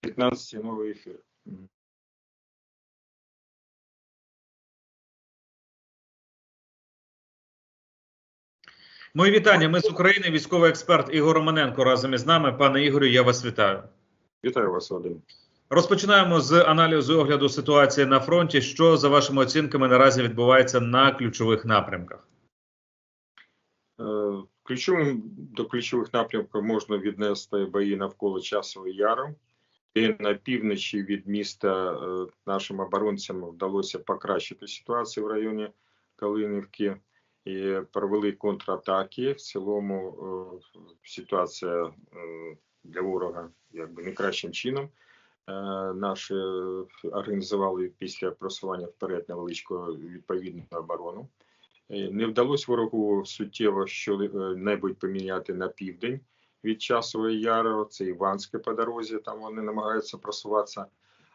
15 новий ефір. Мої вітання. Ми з України. Військовий експерт Ігор Романенко разом із нами. Пане Ігорю, я вас вітаю. Вітаю вас, Вадим. Розпочинаємо з аналізу огляду ситуації на фронті. Що за вашими оцінками наразі відбувається на ключових напрямках? Е, ключовим до ключових напрямків можна віднести бої навколо Часового Яру, де на півночі від міста е, нашим оборонцям вдалося покращити ситуацію в районі Калинівки і провели контратаки. В цілому е, ситуація для ворога якби не кращим чином. Наші організували після просування вперед невеличку відповідну оборону. Е, не вдалося ворогу суттєво що-небудь поміняти на південь від часової яри. Це Іванське по дорозі, там вони намагаються просуватися.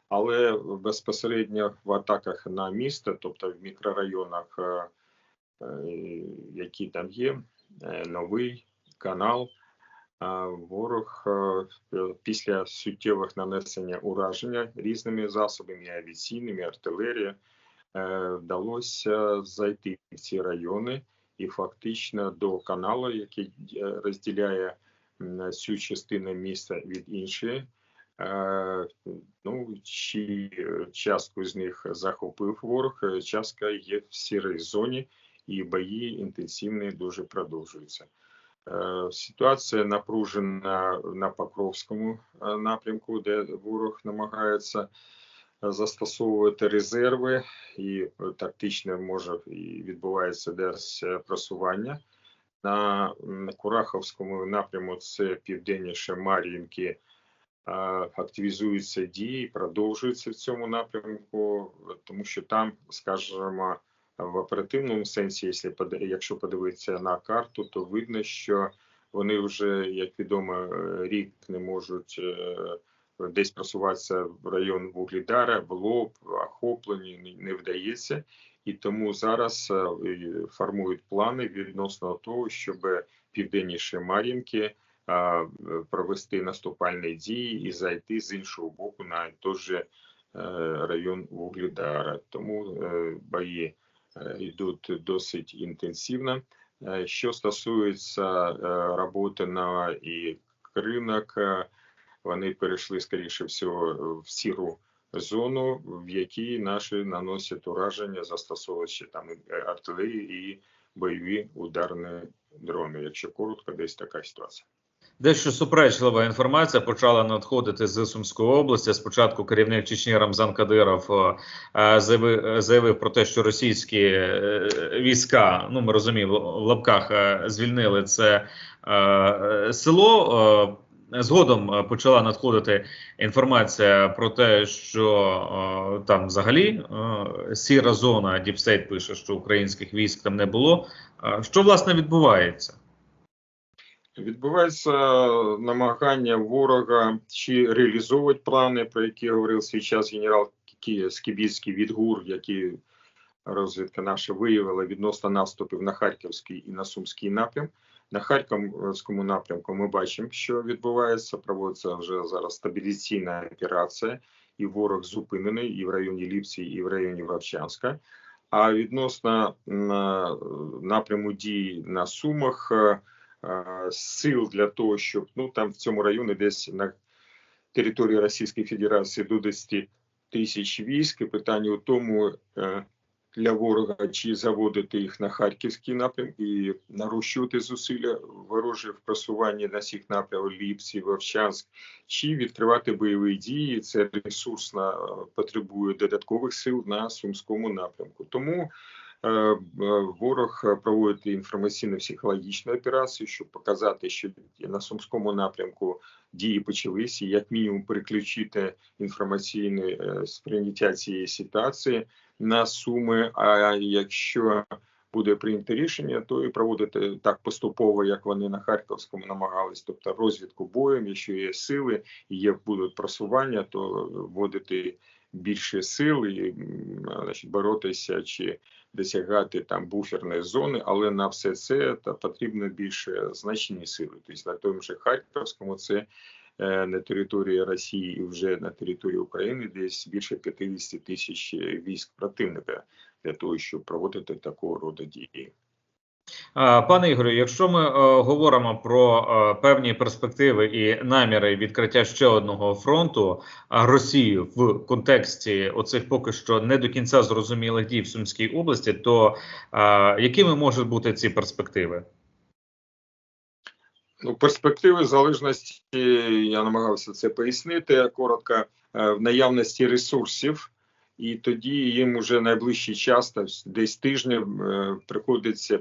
Але безпосередньо в атаках на місто, тобто в мікрорайонах, е, е, які там є, новий канал. Ворог після суттєвих нанесення ураження різними засобами авіаційними, артилерією, Е, вдалося зайти в ці райони, і фактично до каналу, який е, розділяє цю частину міста від іншої. Е, ну, чи частку з них захопив ворог, частка є в сірій зоні, і бої інтенсивні дуже продовжуються. Ситуація напружена на Покровському напрямку, де ворог намагається застосовувати резерви, і е, тактично може і відбувається десь е, просування. На Кураховському напряму це південніше Мар'їнки, активізуються дії, продовжуються в цьому напрямку, тому що там, скажімо, в оперативному сенсі, якщо подивитися на карту, то видно, що вони вже, як відомо, е, рік не можуть десь просуватися в район Вугледара, в лоб, охоплені не вдається, і тому зараз е, формують плани відносно того, щоб південніше Мар'їнки провести наступальні дії і зайти з іншого боку на той же е, район Вугледара. Тому е, бої йдуть досить інтенсивно. Що стосується роботи на і ринок, вони перейшли скоріше всього в сіру зону, в якій наші наносять ураження, застосовуючи там артилерії і бойові ударні дрони. Якщо коротко, десь така ситуація. Дещо суперечлива інформація почала надходити з Сумської області. Спочатку керівник Чечні Рамзан Кадиров е, заявив, заявив про те, що російські е, війська, ну ми розуміємо, в лапках е, звільнили це село. Згодом е, почала надходити інформація про те, що е, там взагалі е, сіра зона Діпстейт пише, що українських військ там не було. Що власне відбувається? Відбувається намагання ворога чи реалізовувати плани, про які говорив свій час генерал Скібіцький від ГУР, розвідка наша виявила відносно наступів на Харківський і на Сумський напрям. На Харківському напрямку ми бачимо, що відбувається. Проводиться вже зараз стабілізаційна операція, і ворог зупинений і в районі Ліпці, і в районі Вовчанська. А відносно напряму дій на Сумах е, е, сил для того, щоб ну там в цьому районі десь на території Російської Федерації до 10 тисяч військ. Питання у тому, е, для ворога чи заводити їх на харківський напрям і нарощувати зусилля ворожі в просуванні на всіх напрямах Ліпці, Вовчанськ, чи відкривати бойові дії. Це ресурсно е, потребує додаткових сил на сумському напрямку. Тому Ворог проводить інформаційно-психологічну операцію, щоб показати, що на сумському напрямку дії почалися, як мінімум переключити інформаційне сприйняття цієї ситуації на суми. А якщо буде прийнято рішення, то і проводити так поступово, як вони на харківському намагались, тобто розвідку боєм, якщо є сили і є будуть просування, то вводити більше сил і значить, боротися чи досягати там буферної зони, але на все це та потрібно більше значні сили. Тобто на тому же харківському це е, на території Росії і вже на території України десь більше 50 тисяч військ противника для того, щоб проводити такого роду дії. А, Пане Ігорю, якщо ми е, говоримо про е, певні перспективи і наміри відкриття ще одного фронту Росії в контексті оцих поки що не до кінця зрозумілих дій в Сумській області, то е, якими можуть бути ці перспективи? Ну, перспективи залежності, я намагався це пояснити коротко, е, в наявності ресурсів, і тоді їм уже найближчий час, десь тижнем, е, приходиться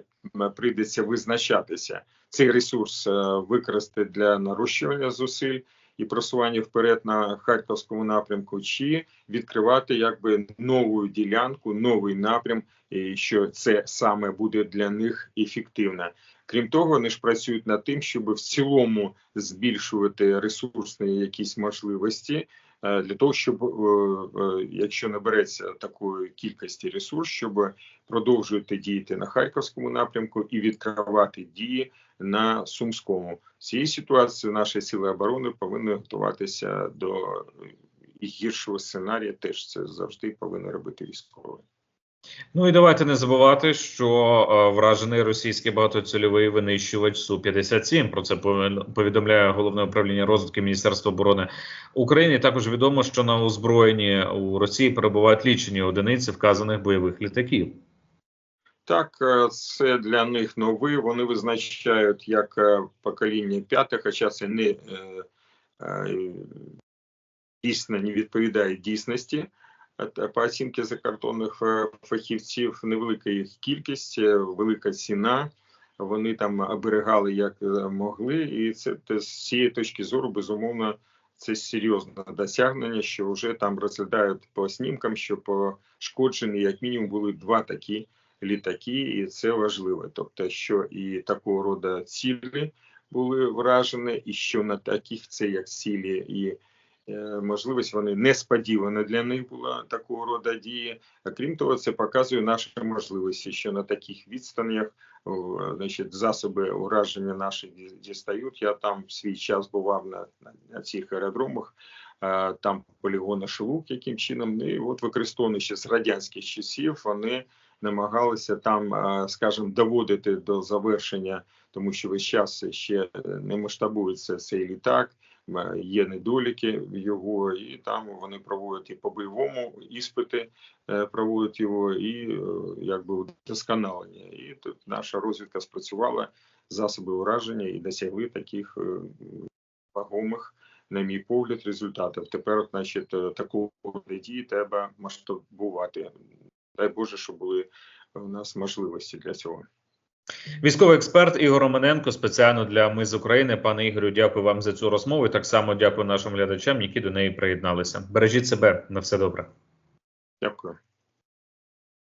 прийдеться визначатися. Цей ресурс е, використати для нарощування зусиль і просування вперед на харківському напрямку, чи відкривати якби нову ділянку, новий напрям, і що це саме буде для них ефективно. Крім того, вони ж працюють над тим, щоб в цілому збільшувати ресурсні якісь можливості е, для того, щоб е, е, якщо набереться такої кількості ресурс, щоб продовжувати діяти на харківському напрямку і відкривати дії на сумському. Цій ситуації наші сили оборони повинні готуватися до гіршого сценарія. Теж це завжди повинні робити військові. Ну і давайте не забувати, що е, вражений російський багатоцільовий винищувач су 57 Про це повідомляє головне управління розвитку Міністерства оборони України. Також відомо, що на озброєнні у Росії перебувають лічені одиниці вказаних бойових літаків. Так, е, це для них новий. Вони визначають як е, покоління п'яте, хоча це не дійсно не відповідає дійсності. Е, По оцінки закордонних е, фахівців, невелика їх кількість, е, велика ціна. Вони там оберегали як могли, і це те, з цієї точки зору, безумовно, це серйозне досягнення, що вже там розглядають по снімкам, що пошкоджені як мінімум були два такі літаки, і це важливо. Тобто, що і такого роду цілі були вражені, і що на таких це як цілі і можливість вони несподівано для них була такого роду дії. А крім того, це показує наші можливості, що на таких відстанях значить, засоби ураження наші дістають. Я там в свій час бував на, на, цих аеродромах. е, Там полігони Шилук, яким чином, і от використовувані ще з радянських часів, вони намагалися там, е, скажімо, доводити до завершення, тому що весь час ще не масштабується цей літак, є недоліки його, і там вони проводять і по бойовому іспити, е, проводять його, і е, якби удосконалення. І тут наша розвідка спрацювала засоби ураження і досягли таких е, вагомих. На мій погляд, результатів. Тепер, значить, е, роду дії треба масштабувати. Дай Боже, щоб були у нас можливості для цього. Військовий експерт Ігор Романенко спеціально для Ми з України. Пане Ігорю, дякую вам за цю розмову. І так само дякую нашим глядачам, які до неї приєдналися. Бережіть себе на все добре. Дякую.